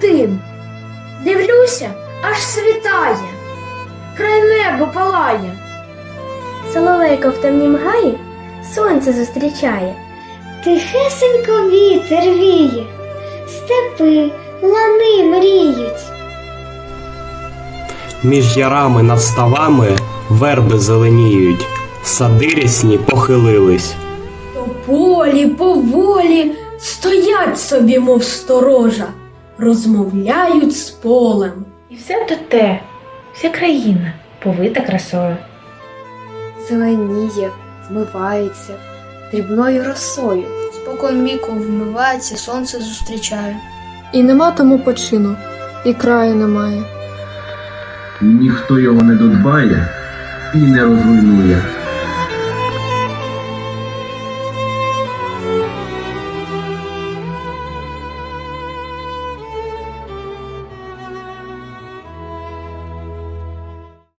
дим. Дивлюся, аж світає, край небо палає. Соловейко в темнім гаї сонце зустрічає. Тихесенько вітер віє, степи, лани мріють. Між ярами над ставами верби зеленіють, сади рясні похилились. Поволі, поволі стоять собі, мов сторожа, розмовляють з полем. І все то те, вся країна повита красою. зеленіє, вмивається дрібною росою. Спокон віку вмивається, сонце зустрічає. І нема тому почину, і краю немає. Ніхто його не додбає і не розруйнує.